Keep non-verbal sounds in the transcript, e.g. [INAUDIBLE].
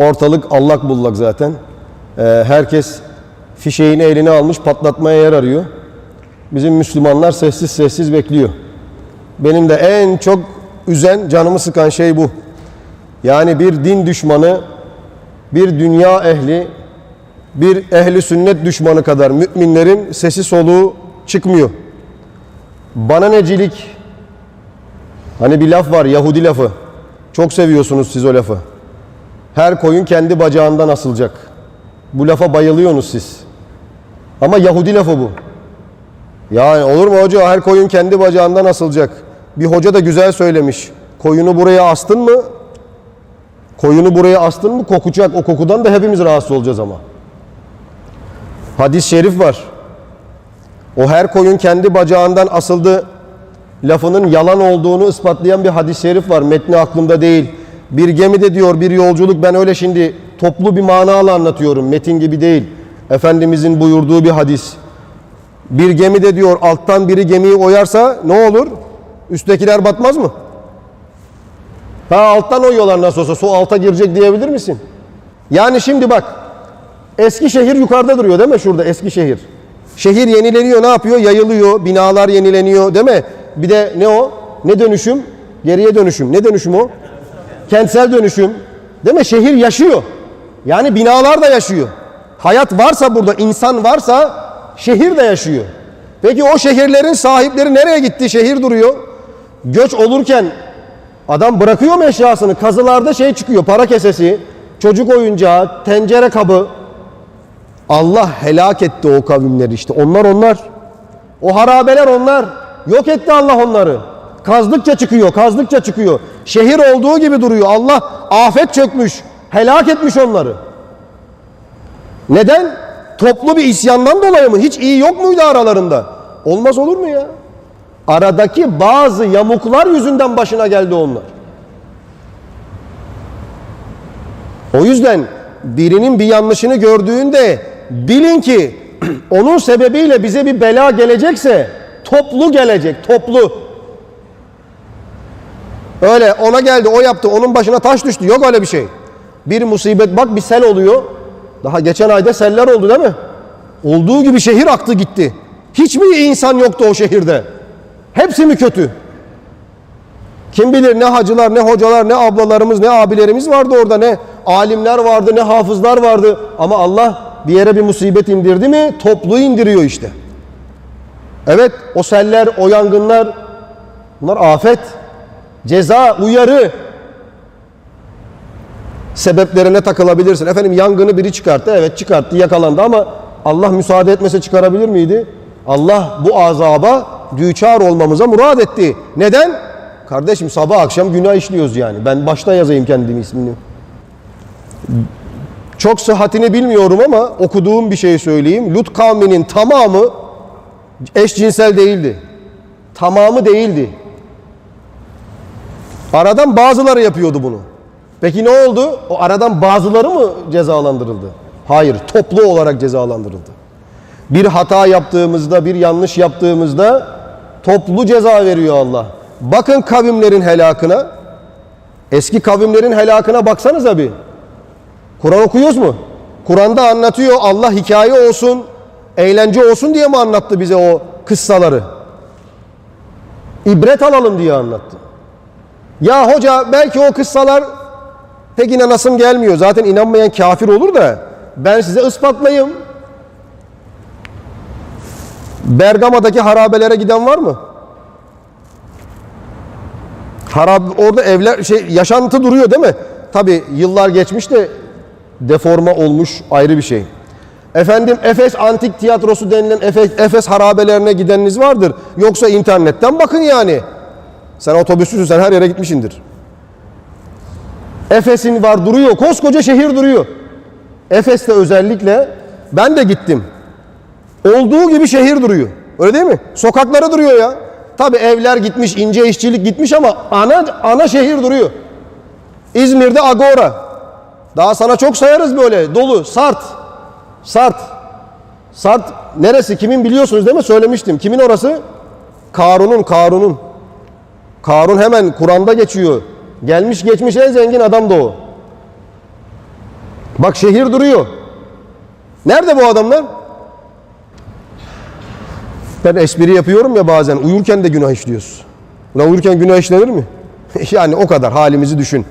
Ortalık allak bullak zaten. Ee, herkes fişeğini eline almış patlatmaya yer arıyor. Bizim Müslümanlar sessiz sessiz bekliyor. Benim de en çok üzen, canımı sıkan şey bu. Yani bir din düşmanı, bir dünya ehli, bir ehli sünnet düşmanı kadar müminlerin sesi soluğu çıkmıyor. Bana necilik, hani bir laf var Yahudi lafı. Çok seviyorsunuz siz o lafı. Her koyun kendi bacağından asılacak. Bu lafa bayılıyorsunuz siz. Ama Yahudi lafı bu. Yani olur mu hoca her koyun kendi bacağından asılacak. Bir hoca da güzel söylemiş. Koyunu buraya astın mı? Koyunu buraya astın mı kokacak. O kokudan da hepimiz rahatsız olacağız ama. Hadis-i şerif var. O her koyun kendi bacağından asıldı lafının yalan olduğunu ispatlayan bir hadis-i şerif var. Metni aklımda değil. Bir gemide diyor bir yolculuk ben öyle şimdi toplu bir manalı anlatıyorum. Metin gibi değil. Efendimizin buyurduğu bir hadis. Bir gemide diyor alttan biri gemiyi oyarsa ne olur? Üsttekiler batmaz mı? Ha alttan oyuyorlar nasıl olsa su alta girecek diyebilir misin? Yani şimdi bak Eskişehir yukarıda duruyor değil mi şurada Eskişehir? Şehir yenileniyor ne yapıyor? Yayılıyor, binalar yenileniyor değil mi? Bir de ne o? Ne dönüşüm? Geriye dönüşüm. Ne dönüşüm o? Kentsel dönüşüm. Değil mi? Şehir yaşıyor. Yani binalar da yaşıyor. Hayat varsa burada, insan varsa şehir de yaşıyor. Peki o şehirlerin sahipleri nereye gitti? Şehir duruyor. Göç olurken adam bırakıyor mu eşyasını? Kazılarda şey çıkıyor, para kesesi, çocuk oyuncağı, tencere kabı. Allah helak etti o kavimleri işte. Onlar onlar. O harabeler onlar. Yok etti Allah onları. Kazdıkça çıkıyor, kazdıkça çıkıyor. Şehir olduğu gibi duruyor. Allah afet çökmüş. Helak etmiş onları. Neden? Toplu bir isyandan dolayı mı? Hiç iyi yok muydu aralarında? Olmaz olur mu ya? Aradaki bazı yamuklar yüzünden başına geldi onlar. O yüzden birinin bir yanlışını gördüğünde bilin ki [CLEARS THROAT] onun sebebiyle bize bir bela gelecekse toplu gelecek, toplu. Öyle ona geldi, o yaptı, onun başına taş düştü. Yok öyle bir şey. Bir musibet bak bir sel oluyor. Daha geçen ayda seller oldu değil mi? Olduğu gibi şehir aktı gitti. Hiç mi insan yoktu o şehirde? Hepsi mi kötü? Kim bilir ne hacılar, ne hocalar, ne ablalarımız, ne abilerimiz vardı orada, ne alimler vardı, ne hafızlar vardı. Ama Allah bir yere bir musibet indirdi mi toplu indiriyor işte. Evet o seller, o yangınlar bunlar afet, ceza, uyarı. Sebeplerine takılabilirsin. Efendim yangını biri çıkarttı. Evet çıkarttı, yakalandı ama Allah müsaade etmese çıkarabilir miydi? Allah bu azaba düçar olmamıza murad etti. Neden? Kardeşim sabah akşam günah işliyoruz yani. Ben başta yazayım kendim ismini. Çok sıhhatini bilmiyorum ama okuduğum bir şey söyleyeyim. Lut kavminin tamamı eşcinsel değildi. Tamamı değildi. Aradan bazıları yapıyordu bunu. Peki ne oldu? O aradan bazıları mı cezalandırıldı? Hayır, toplu olarak cezalandırıldı. Bir hata yaptığımızda, bir yanlış yaptığımızda toplu ceza veriyor Allah. Bakın kavimlerin helakına. Eski kavimlerin helakına baksanıza bir. Kur'an okuyoruz mu? Kur'an'da anlatıyor Allah hikaye olsun, eğlence olsun diye mi anlattı bize o kıssaları? İbret alalım diye anlattı. Ya hoca belki o kıssalar pek inanasım gelmiyor. Zaten inanmayan kafir olur da ben size ispatlayayım. Bergama'daki harabelere giden var mı? Harab orada evler şey yaşantı duruyor değil mi? Tabi yıllar geçmiş de deforma olmuş ayrı bir şey. Efendim Efes Antik Tiyatrosu denilen Efes, Efes harabelerine gideniniz vardır. Yoksa internetten bakın yani. Sen otobüsçüsün sen her yere gitmişindir. Efes'in var duruyor. Koskoca şehir duruyor. Efes'te özellikle ben de gittim. Olduğu gibi şehir duruyor. Öyle değil mi? Sokakları duruyor ya. Tabi evler gitmiş, ince işçilik gitmiş ama ana ana şehir duruyor. İzmir'de Agora. Daha sana çok sayarız böyle dolu, sart. Sart. Sart neresi? Kimin biliyorsunuz değil mi? Söylemiştim. Kimin orası? Karun'un, Karun'un. Karun hemen Kur'an'da geçiyor. Gelmiş geçmiş en zengin adam da o. Bak şehir duruyor. Nerede bu adamlar? Ben espri yapıyorum ya bazen. Uyurken de günah işliyoruz. Ulan uyurken günah işlenir mi? [LAUGHS] yani o kadar halimizi düşün.